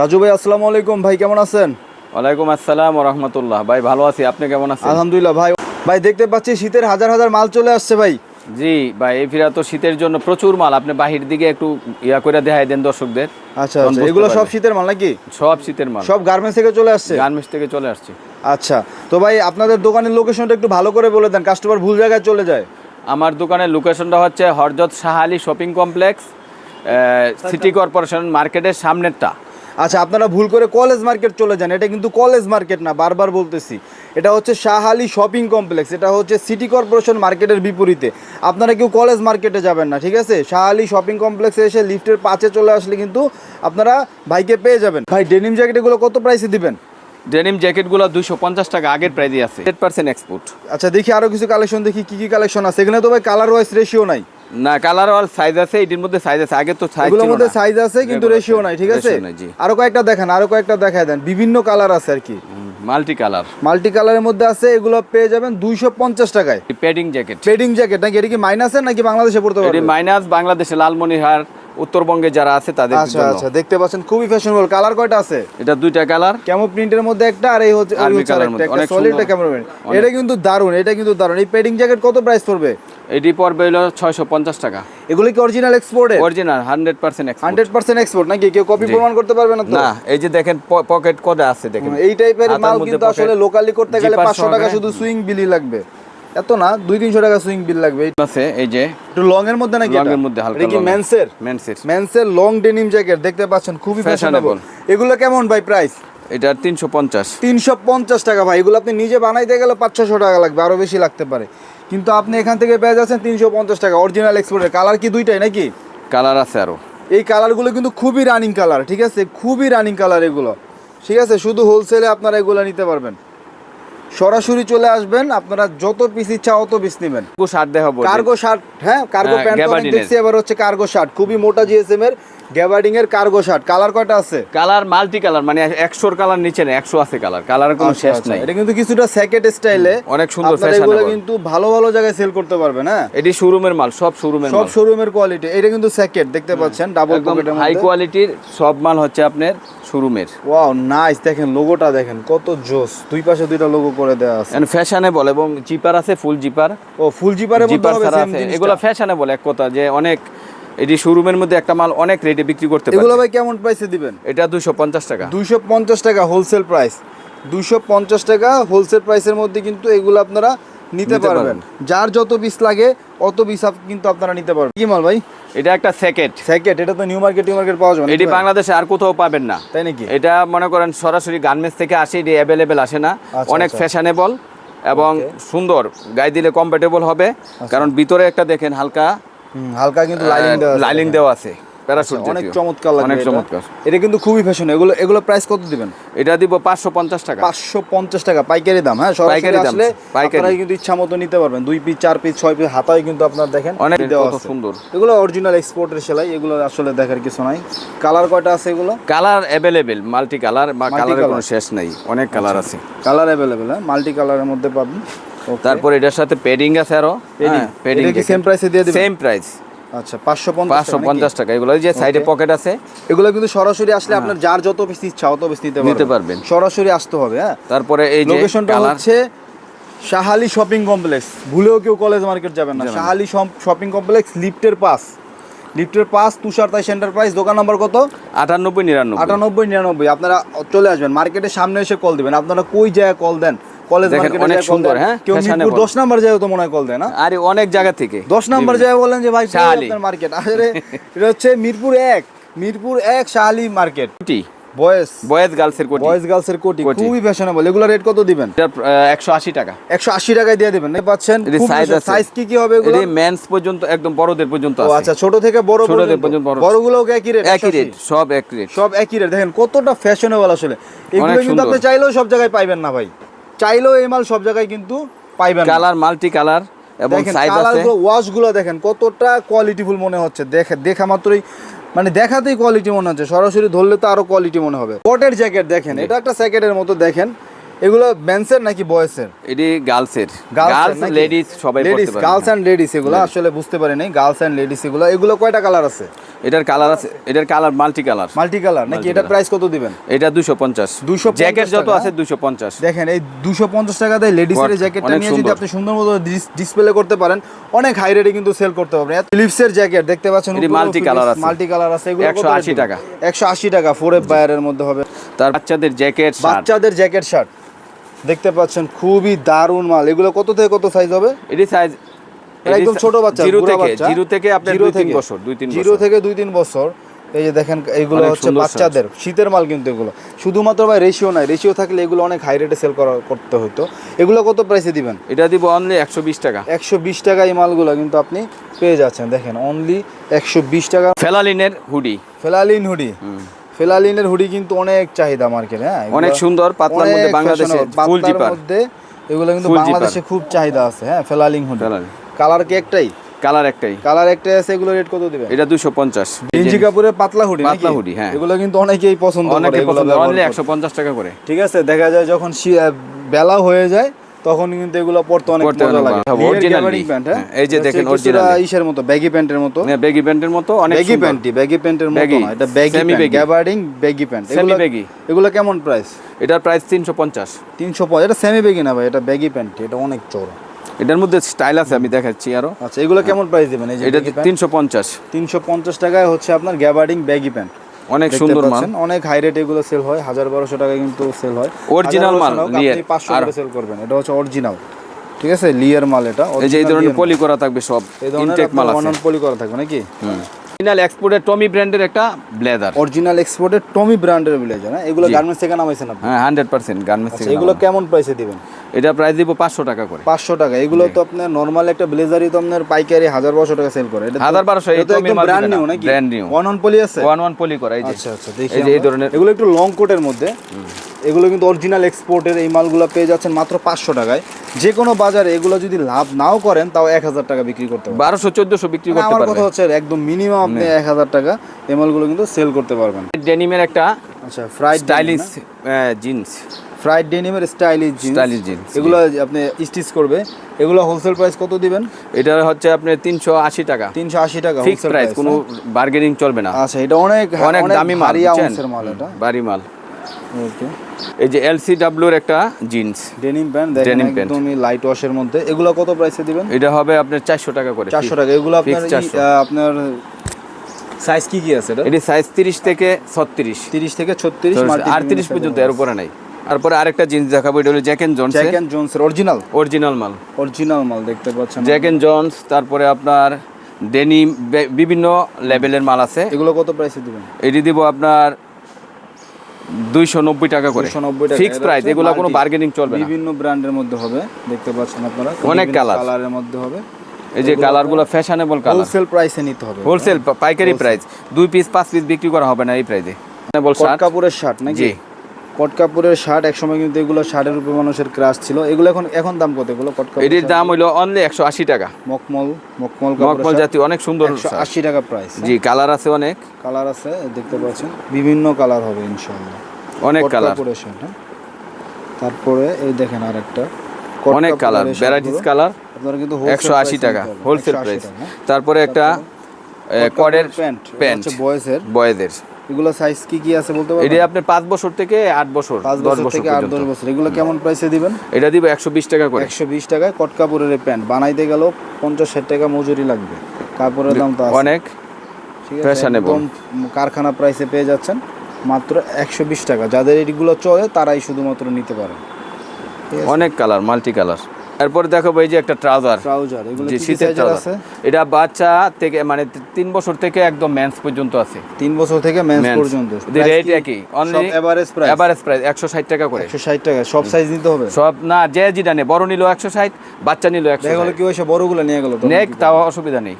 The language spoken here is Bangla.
রাজু ভাই আসসালামু আলাইকুম। ভাই কেমন আছেন? ওয়ালাইকুম আসসালাম রহমতুল্লাহ। ভাই ভালো আছি। আপনি কেমন আছেন? আলহামদুলিল্লাহ ভাই। ভাই দেখতে পাচ্ছি শীতের হাজার হাজার মাল চলে আসছে ভাই। জি ভাই এই ফিরা তো শীতের জন্য প্রচুর মাল। আপনি বাহির দিকে একটু ইয়া করে দেখাই দেন দর্শকদের। আচ্ছা আচ্ছা। এগুলো সব শীতের মাল নাকি? সব শীতের মাল। সব গার্মেন্টস থেকে চলে আসছে? গার্মেন্টস থেকে চলে আসছে। আচ্ছা। তো ভাই আপনাদের দোকানের লোকেশনটা একটু ভালো করে বলে দেন। কাস্টমার ভুল জায়গায় চলে যায়। আমার দোকানের লোকেশনটা হচ্ছে হরজত Shahali shopping complex city corporation মার্কেটের সামনেরটা। আচ্ছা আপনারা ভুল করে কলেজ মার্কেট চলে যান এটা কিন্তু কলেজ মার্কেট না বারবার বলতেছি। এটা হচ্ছে শাহালি শপিং কমপ্লেক্স এটা হচ্ছে সিটি কর্পোরেশন মার্কেটের বিপরীতে। আপনারা কেউ কলেজ মার্কেটে যাবেন না ঠিক আছে? শাহালি শপিং কমপ্লেক্সে এসে লিফটের পাঁচে চলে আসলে কিন্তু আপনারা ভাইকে পেয়ে যাবেন। ভাই ডেনিম জ্যাকেটগুলো কত প্রাইসে দিবেন? ডেনিম জ্যাকেটগুলো দুশো পঞ্চাশ টাকা আগের প্রাইজে আছে। এইট পার্সেন্ট এক্সপোর্ট আচ্ছা দেখি আরও কিছু কালেকশন দেখি কী কী কালেকশন আছে। এখানে তো ভাই কালার ওয়াইজ রেশিও নাই। না কালার অল সাইজ আছে এটির মধ্যে সাইজ আছে। আগে তো সাইজ এগুলোর মধ্যে সাইজ আছে কিন্তু রেশিও নাই ঠিক আছে। আরও কয়েকটা দেখান আরও কয়েকটা দেখায় দেন। বিভিন্ন কালার আছে আর কি। মাল্টি কালার মাল্টি কালারের মধ্যে আছে এগুলো পেয়ে যাবেন দুইশো পঞ্চাশ টাকায়। প্যাডিং জ্যাকেট ট্রেডিং জ্যাকেট নাকি এটা কি মাইনাসের নাকি বাংলাদেশে পড়তে এটি পারবে? মাইনাস বাংলাদেশে লালমনিরহাট উত্তরবঙ্গে যারা আছে তাদের আচ্ছা আচ্ছা দেখতে পাচ্ছেন খুবই ফ্যাশনেবল কালার কয়টা আছে? এটা দুইটা কালার কেমন প্রিন্টের মধ্যে একটা আর এই হচ্ছে colour আরেকটা, মধ্যে, অনেক camera এটা কিন্তু দারুণ এটা কিন্তু দারুণ এই পেডিং জ্যাকেট কত প্রাইস পড়বে? এটি পড়বে হলো ছয়শো পঞ্চাশ টাকা। এগুলো কি অরিজিনাল এক্সপোর্টের original hundred percent hundred percent export নাকি? কেউ কপি প্রমাণ করতে পারবে না না এই যে দেখেন পকেট কদা আছে দেখেন। এই টাইপের মাল কিন্তু আসলে লোকালি করতে গেলে পাঁচশো টাকা শুধু সুইং বিলই লাগবে। এত না দুই তিনশো টাকা সুইং বিল লাগবে। এই- আছে এই যে একটু লং এর মধ্যে নাকি লং? এর মধ্যে হালকা এটা কি। মেন্সের মেন্সের মেন্সের লং ডেনিম জ্যাকেট দেখতে পাচ্ছেন খুবই ফ্যাশনেবল। এগুলো কেমন ভাই প্রাইস এটা তিনশো পঞ্চাশ। তিনশো পঞ্চাশ টাকা ভাই এগুলো আপনি নিজে বানাইতে গেলে পাঁচ ছশো টাকা লাগবে আরও বেশি লাগতে পারে। কিন্তু আপনি এখান থেকে পেয়ে যাচ্ছেন তিনশো পঞ্চাশ টাকা অরিজিনাল এক্সপোর্টের কালার কি দুইটাই নাকি? কালার আছে আরও। এই কালারগুলো কিন্তু খুবই রানিং কালার ঠিক আছে? খুবই রানিং কালার এগুলো ঠিক আছে? শুধু হোলসেলে আপনারা এগুলো নিতে পারবেন। সরাসরি চলে আসবেন আপনারা যত পিস ইচ্ছা অত পিস নেবেন। শার্ট দেখাবো কার্গো শার্ট হ্যাঁ কার্গো প্যান্ট দেখছি এবার হচ্ছে কার্গো শার্ট খুবই মোটা জিএসএম এর গ্যাবার্ডিং এর কার্গো শার্ট কালার কয়টা আছে? কালার মাল্টি কালার মানে একশোর কালার নিচে নেই একশো আছে কালার কালার কোনো আচ্ছা, শেষ আচ্ছা। নাই। এটা কিন্তু কিছুটা স্যাকেট স্টাইলে অনেক সুন্দর এগুলো কিন্তু ভালো ভালো জায়গায় সেল করতে পারবেন হ্যাঁ? এটি শোরুমের মাল সব শোরুমের সব শোরুমের কোয়ালিটি এটা কিন্তু স্যাকেট দেখতে পাচ্ছেন ডাবল পকেটের হাই কোয়ালিটির সব মাল হচ্ছে আপনার শোরুমের ওয়াও নাইস দেখেন লোগোটা দেখেন কত জোস। দুই পাশে দুইটা লোগো করে দেওয়া আছে। এন্ড ফ্যাশনেবল এবং জিপার আছে ফুল জিপার ও ফুল জিপারের মধ্যে জিপার হবে সেম জিনিসটা। এগুলো ফ্যাশনেবল এক কথা যে অনেক এটি শোরুমের মধ্যে একটা মাল অনেক রেটে বিক্রি করতে এগুলো ভাই কেমন প্রাইসে দিবেন? এটা দুশো পঞ্চাশ টাকা। দুইশো পঞ্চাশ টাকা হোলসেল প্রাইস দুইশো পঞ্চাশ টাকা হোলসেল প্রাইসের মধ্যে কিন্তু এগুলো আপনারা নিতে পারবেন। যার যত পিস লাগে অত পিস কিন্তু আপনারা নিতে পারবেন। কি মাল ভাই? এটা একটা স্যাকেট স্যাকেট এটা তো নিউ মার্কেট নিউ মার্কেট পাওয়া যাবে এটি বাংলাদেশে আর কোথাও পাবেন না। তাই নাকি? এটা মনে করেন সরাসরি গার্মেন্টস থেকে আসে এটি অ্যাভেলেবেল আসে না। আচ্ছা, অনেক আচ্ছা। ফ্যাশনেবল এবং সুন্দর। গায়ে দিলে কমফোর্টেবল হবে। কারণ ভিতরে একটা দেখেন হালকা হালকা কিন্তু লাইলিং দেওয়া দেখেন। দেওয়া আছে প্যারাশুট আচ্ছা, অনেক চমৎকার লাগবে অনেক চমৎকার। এটা কিন্তু খুবই ফ্যাশন এগুলো এগুলো প্রাইস কত দিবেন? এটা দিব পাঁচশো পঞ্চাশ টাকা। পাঁচশো পঞ্চাশ টাকা পাইকারি দাম হ্যাঁ? পাইকারি দাম, পাইকারি। কিন্তু ইচ্ছা মতো নিতে পারবেন। দুই পিস চার পিস ছয় পিস হাতায় কিন্তু আপনার দেখেন অনেক দেওয়া কত সুন্দর। এগুলো অরিজিনাল এক্সপোর্টের সেলাই এগুলো আসলে দেখার কিছু নাই। কালার কয়টা আছে এগুলো? কালার অ্যাভেলেবেল মাল্টি কালার বা কালারের কোনো শেষ নেই অনেক কালার আছে। কালার অ্যাভেলেবেল হ্যাঁ? মাল্টি কালারের মধ্যে পাবেন। তারপর এটার সাথে পেডিং আছে আরও। হ্যাঁ, পেডিং কি সেম প্রাইসে দিয়ে দিবেন? সেম প্রাইস আচ্ছা পাঁচশো পাঁচশো পঞ্চাশ টাকা। এগুলো যে সাইডে পকেট আছে। এগুলো কিন্তু সরাসরি আসলে আপনার যার যত পিস ইচ্ছা অত পিস নিতে নিতে পারবেন। সরাসরি আসতে হবে হ্যাঁ? তারপরে এই যে লোকেশনটা হচ্ছে শাহালি শপিং কমপ্লেক্স ভুলেও কেউ কলেজ মার্কেট যাবেন না। যাবেন না। শাহালি শপিং কমপ্লেক্স লিফটের পাস লিফটের পাস তুষার তাই সেন্টার প্রাইস দোকান নম্বর কত? আটানব্বই নিরানব্বই। আটানব্বই নিরানব্বই। আপনারা চলে আসবেন। মার্কেটের সামনে এসে কল দিবেন। আপনারা কই জায়গায় কল দেন? কলেজ অনেক সুন্দর, হ্যাঁ, কেউ মিরপুর। দশ নাম্বার যায় তো মনে হয় কল দেয় না? আরে অনেক জায়গা থেকে। দশ নাম্বার যায় বলেন যে ভাই শাহালি। মার্কেট? আসলে এটা হচ্ছে মিরপুর এক মিরপুর এক শাহালি মার্কেট। কোটি। বয়েস বয়েজ গার্লসের কোটি। বয়েজ গার্লসের কোটি। খুবই ফ্যাশনেবল এগুলো রেট কত দিবেন? একশো আশি টাকা। একশো আশি টাকায় দিয়ে দেবেন। পাচ্ছেন size সাইজ কি কি হবে এগুলো? মেন্স পর্যন্ত একদম বড়দের পর্যন্ত ও আছে। আচ্ছা ছোট থেকে বড় ছোটদের পর্যন্ত। বড়। বড়গুলোও কি একই রেট একই রেট সব এক রেট সব একই রেট দেখেন কতটা ফ্যাশনেবল আসলে। এগুলো কিন্তু আপনি চাইলেও সব জায়গায় পাইবেন না ভাই। চাইলেও এই মাল সব জায়গায় কিন্তু পাইবেন কালার মাল্টি কালার এবং সাইজ আছে। ওয়াশগুলো দেখেন কতটা কোয়ালিটিফুল মনে হচ্ছে। দেখে দেখা মাত্রই মানে দেখাতেই কোয়ালিটি মনে হচ্ছে। সরাসরি ধরলে তো আরও কোয়ালিটি মনে হবে। কোটের জ্যাকেট দেখেন এটা একটা স্যাকেটের মতো দেখেন। এগুলো মেন্সের নাকি বয়েসের এটি গার্লসের এর। গার্লস লেডিস সবাই লেডিস গার্লস অ্যান্ড লেডিস এগুলো আসলে বুঝতে পারি নাই গার্লস অ্যান্ড লেডিস এগুলো এগুলো কয়টা কালার আছে? এটার কালার আছে এটার colour multi colour multi colour নাকি এটা প্রাইস কত দিবেন? এটা দুশো পঞ্চাশ। 250 জ্যাকেট যত আছে দুশো পঞ্চাশ। দেখেন এই দুশো পঞ্চাশ টাকা দিয়ে লেডিসের? জ্যাকেটটা নিয়ে যদি আপনি সুন্দর মতো ডিসপ্লে করতে পারেন অনেক হাই রেটে কিন্তু সেল করতে পারবেন। ফিলিপসের জ্যাকেট দেখতে পাচ্ছেন এটি multi color আছে। মাল্টি কালার আছে এগুলো 180 টাকা। একশো আশি টাকা ফোর এফ বায়ারের মধ্যে হবে। তার বাচ্চাদের জ্যাকেট বাচ্চাদের জ্যাকেট শার্ট দেখতে পাচ্ছেন খুবই দারুণ মাল। এগুলো কত থেকে কত সাইজ হবে? এটি সাইজ একদম ছোট বাচ্চা জিরো থেকে জিরো থেকে আপনার দুই তিন বছর দুই তিন জিরো থেকে দুই তিন বছর। এই যে দেখেন হচ্ছে বাচ্চাদের শীতের মাল কিন্তু এগুলো। শুধুমাত্র ভাই রেশিও নাই। রেশিও থাকলে এগুলো অনেক হাই রেটে সেল করা করতে হতো এগুলো কত প্রাইসে দিবেন? এটা দিব অনলি একশো বিশ টাকা। একশো বিশ টাকা এই মালগুলো কিন্তু আপনি পেয়ে যাচ্ছেন। দেখেন অনলি একশো বিশ টাকা। ফেলালিনের হুডি। ফেলালিন হুডি। ফেলালিনের হুডি কিন্তু অনেক চাহিদা মার্কেটে হ্যাঁ? অনেক সুন্দর, পাতলার মধ্যে বাংলাদেশে fashionable, full মধ্যে এগুলো কিন্তু বাংলাদেশে খুব চাহিদা আছে হ্যাঁ? ফেলালিন হুডি। কালার কি একটাই কালার একটাই কালার একটাই আছে এগুলো রেট কত দিবেন এটা দুশো পঞ্চাশ গেঞ্জি কাপড়ের পাতলা হুডি পাতলা হুডি, হ্যাঁ। এগুলো কিন্তু অনেকেই পছন্দ করে অনেকে পছন্দ অনলি করতে। একশো পঞ্চাশ টাকা করে ঠিক আছে দেখা যায় যখন বেলা হয়ে যায় তখন কিন্তু এগুলো পড়তে অনেক মজা লাগে lee। pant, হ্যাঁ? এই যে দেখেন lee। ইসের মতো ব্যাগি প্যান্টের মতো হ্যাঁ ব্যাগি প্যান্টের মতো অনেক ব্যাগি। প্যান্টই ব্যাগি প্যান্টের মতো না এটা baggy pant baggy। Gabardine baggy pant এগুলো baggy। এগুলো কেমন প্রাইস এটার প্রাইস তিনশো পঞ্চাশ তিনশো এটা সেমি ব্যাগি না ভাই এটা ব্যাগি প্যান্ট এটা অনেক চড়া এটার মধ্যে স্টাইল আছে আমি দেখাচ্ছি আরও। আচ্ছা এগুলো কেমন প্রাইস দিবেন? এই যে এটা baggy pant? তিনশো পঞ্চাশ। তিনশো পঞ্চাশ টাকায় হচ্ছে আপনার গ্যাবার্ডিং ব্যাগি প্যান্ট অনেক সুন্দর মাল। অনেক হাই রেট এগুলো সেল হয় হাজার বারোশো টাকা কিন্তু সেল হয়। Original মাল। পাঁচশো আর- করে সেল করবেন এটা হচ্ছে অরিজিনাল ঠিক আছে লিয়ার মাল এটা এই যে এই ধরনের পলি করা থাকবে সব ইনটেক মাল আছে। পলি করা থাকবে নাকি? অরিজিনাল এক্সপোর্টের টমি ব্র্যান্ডের একটা ব্লেজার অরিজিনাল এক্সপোর্টের টমি ব্র্যান্ডের ব্লেজার হ্যাঁ এগুলো। গার্মেন্টস থেকে নামাইছেন আপনি? হ্যাঁ হান্ড্রেড পার্সেন্ট গার্মেন্টস আচ্ছা, এগুলো কেমন প্রাইসে দিবেন? এটা প্রাইস দিব পাঁচশো টাকা করে। পাঁচশো টাকা। এগুলো তো আপনার নর্মাল একটা ব্লেজারই তো আপনার পাইকারি হাজার বারোশো টাকা সেল করে। এটা হাজার বারোশো, এটা একদম ব্র্যান্ড নিউ নাকি? Brand new। One on poly আছে? ওয়ান ওয়ান পলি করা এই যে। আচ্ছা আচ্ছা দেখি এই। ধরনের এগুলো একটু লং কোটের মধ্যে। এগুলো কিন্তু অরিজিনাল এক্সপোর্টের এই মালগুলো পেয়ে যাচ্ছেন মাত্র পাঁচশো টাকায়। যে কোনো বাজারে এগুলো যদি লাভ নাও করেন তাও এক হাজার টাকা বিক্রি করতে পারবেন। বারোশো চোদ্দশো বিক্রি মানে করতে আমার কথা হচ্ছে একদম মিনিমাম আপনি এক হাজার টাকা এই মালগুলো কিন্তু সেল করতে পারবেন। ডেনিমের একটা আচ্ছা ফ্রাইড স্টাইলিশ জিন্স ফ্রাইড ডেনিমের স্টাইলিশ জিন্স Stylish jeans, এগুলো আপনি স্টিচ করবে। এগুলো হোলসেল প্রাইস কত দিবেন? এটা হচ্ছে আপনার তিনশো আশি টাকা। তিনশো আশি টাকা ফিক্স প্রাইস কোনো হ্যাঁ? বার্গেনিং চলবে না। আচ্ছা এটা অনেক অনেক দামি মাল মাল এটা। বাড়ি মাল। ওকে। এই যে এলসি ডাব্লিউর একটা জিন্স ডেনিম প্যান্ট দেখেন। একদমই লাইট ওয়াশের মধ্যে। এগুলো কত প্রাইসে দিবেন? এটা হবে আপনার চারশো টাকা করে চারশো টাকা। এগুলো আপনার 400 আপনার সাইজ কি কি আছে এটা? এটি সাইজ তিরিশ থেকে ছত্রিশ। তিরিশ থেকে ছত্রিশ আটত্রিশ পর্যন্ত এর উপরে নাই। তারপরে আরেকটা জিন্স দেখাবো এটা হলো জ্যাক এন্ড জন্স জ্যাক জোনসের অরিজিনাল অরিজিনাল মাল। অরিজিনাল মাল দেখতে পাচ্ছেন জ্যাক এন্ড জন্স তারপরে আপনার ডেনিম বিভিন্ন লেভেলের মাল আছে। এগুলো কত প্রাইসে দিবেন? এটি দিব আপনার দুইশো নব্বই টাকা করে। 290 টাকা। ফিক্স প্রাইস এগুলো কোনো বার্গেনিং চলবে বিভিন্ন ব্র্যান্ডের মধ্যে হবে দেখতে পাচ্ছেন আপনারা। অনেক colour। কালারের মধ্যে হবে। এই যে কালারগুলো ফ্যাশনেবল কালার হোলসেল প্রাইসে নিতে হবে। হোলসেল পাইকারি প্রাইস দুই পিস পাঁচ পিস বিক্রি করা হবে না এই প্রাইসে কাপড়ের শার্ট নাকি। কট কাপড়ের শার্ট একসময় কিন্তু এগুলো শার্টের উপর মানুষের ক্রাশ ছিল। এগুলো এখন এখন দাম কত এগুলো কট কাপড় এটির দাম হইল অনলি একশো আশি টাকা। মকমল মকমল মকমল জাতীয় অনেক সুন্দর আশি টাকা প্রাইস জি কালার আছে অনেক। কালার আছে দেখতে পাচ্ছেন। বিভিন্ন কালার হবে ইনশাআল্লাহ। অনেক কালার হ্যাঁ। তারপরে এই দেখেন আরেকটা। অনেক কালার ভ্যারাইটিস কালার আপনারা কিন্তু একশো আশি টাকা হোলসেল প্রাইস তারপরে একটা কডের প্যান্ট প্যান্ট বয়েজের বয়েদের এগুলো সাইজ কি কি আছে বলতে এটি পারবেন আপনার পাঁচ বছর থেকে আট বছর পাঁচ দশ বছর বছর থেকে আট দশ পর্যন্ত। বছর। এগুলো কেমন প্রাইসে দিবেন? এটা দিব একশো বিশ টাকা করে। একশো বিশ টাকায় কট কাপড়ের প্যান্ট। বানাইতে গেলেও পঞ্চাশ ষাট টাকা মজুরি লাগবে। কাপড়ের দাম তো আছে। অনেক আছে কারখানা প্রাইসে পেয়ে যাচ্ছেন। মাত্র একশো বিশ টাকা। যাদের এগুলো চলে তারাই শুধুমাত্র নিতে পারে অনেক কালার মাল্টি কালার এরপরে দেখো এই যে একটা ট্রাউজার। ট্রাউজার শীতের এটা বাচ্চা থেকে মানে তিন বছর থেকে একদম মেন্স পর্যন্ত আছে। তিন বছর থেকে মেন্স। পর্যন্ত। রেট একই। Only average price average price একশো ষাট টাকা করে। একশো ষাট টাকা সব সাইজ নিতে হবে? সব না যে যেটা নেই বড় নিলো একশো ষাট বাচ্চা নিলো একশো গেলো কি হয়েছে বড়গুলো নিয়ে গেল নেক তাও অসুবিধা নেই।